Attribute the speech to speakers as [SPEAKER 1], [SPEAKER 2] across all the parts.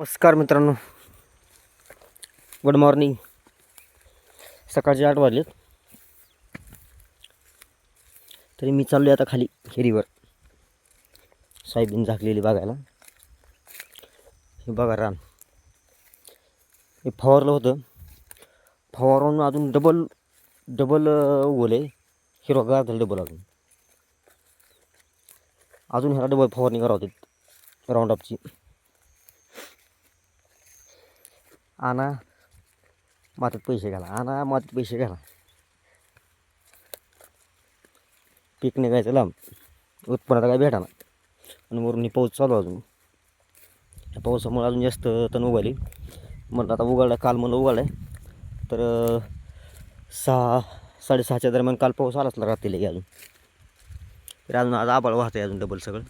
[SPEAKER 1] नमस्कार मित्रांनो. Good morning सकाळचे आठ वाजलेत. तरी मी चाललो आता खाली खेरीवर साहेबीन झाकलेली बघायला. हे बघा रान. हे फवारलं होतं. फवारून अजून डबल डबल उगवले हिरवागार झालं डबल अजून. अजून ह्याला डबल फवारणी करावं होती राऊंड अपची आणा मातीत पैसे घाला आणा मातीत पैसे घाला पीक निघायचं लांब उत्पन्नात काय भेटा ना आणि वरून पाऊस चालू अजून या पावसामुळे अजून जास्त तण उगाली म्हटलं आता उघडला काल म्हणलं उघडलं आहे तर सहा साडेसहाच्या दरम्यान काल पाऊस आलाच राहतील अजून तर अजून आज आबाळ वाहतं आहे अजून डबल सगळं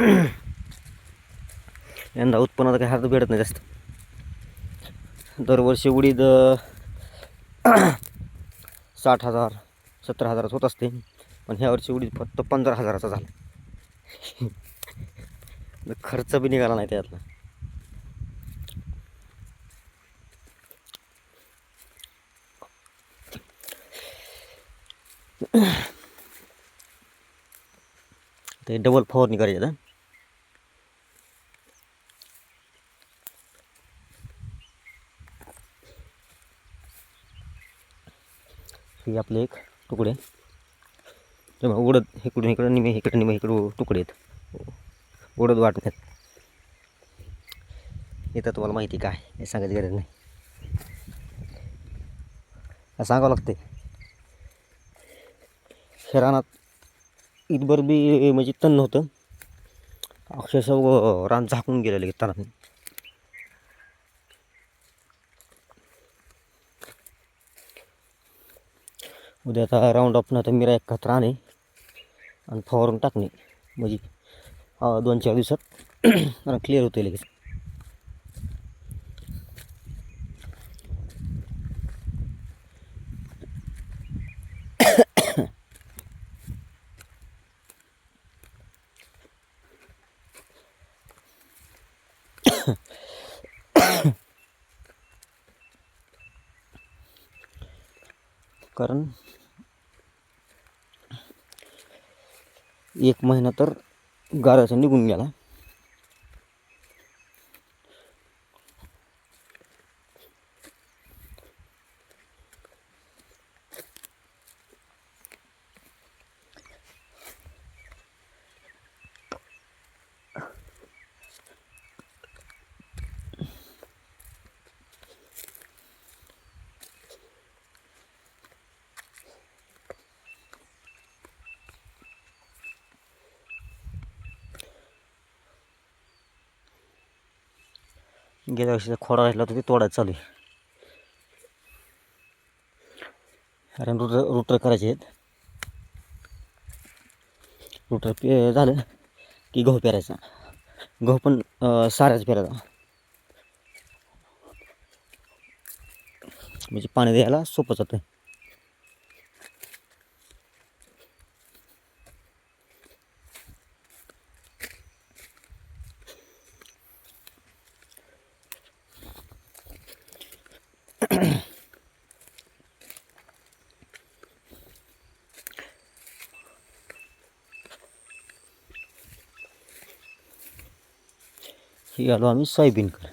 [SPEAKER 1] यंदा उत्पन्नात काही हात भेटत नाही जास्त. दरवर्षी उडीद साठ हजार सत्तर हजाराचं होत असते. पण ह्या वर्षी उडीद फक्त पंधरा हजाराचा झाला. खर्च बी निघाला नाही त्यातला. ते डबल फवारणी करायची आता. हे आपले एक तुकडे. तेव्हा बघा, इकडून इकडं निमे इकडे निमे इकडं तुकडे आहेत. उडद वाटण्यात. येतं तुम्हाला माहिती काय हे सांगायची गरज नाही. सांगावं लागते रानात इथभर बी म्हणजे तण नव्हतं. अक्षरशः रान झाकून गेलेलं की तणाने उद्या आता राऊंड ऑफ ना तर मिरा एक खतरा आणि फवारून टाकणे. म्हणजे दोन चार दिवसात क्लिअर होते लगेच. कारण एक महिना तर गाराचा निघून गेला. गेल्या वर्षीचा खोडा राहिला होता ते तोडायचं चालू आहे. कारण रुटर रुटर करायचे आहेत. रुटर पे झालं की गहू पेरायचा. गहू पण साऱ्याच पेरायचा. म्हणजे पाणी द्यायला सोपं जातं ही आलो आम्ही सोयाबीन कर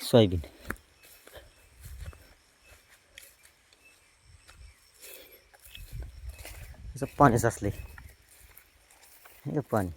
[SPEAKER 1] सोयाबीन त्याचं पाणी साचले हे पाणी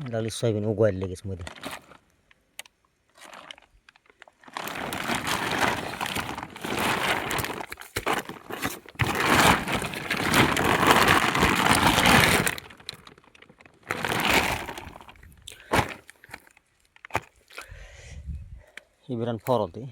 [SPEAKER 1] लागली सोयाबीन उगवायला लगेच मध्ये ही बिरान फवार होते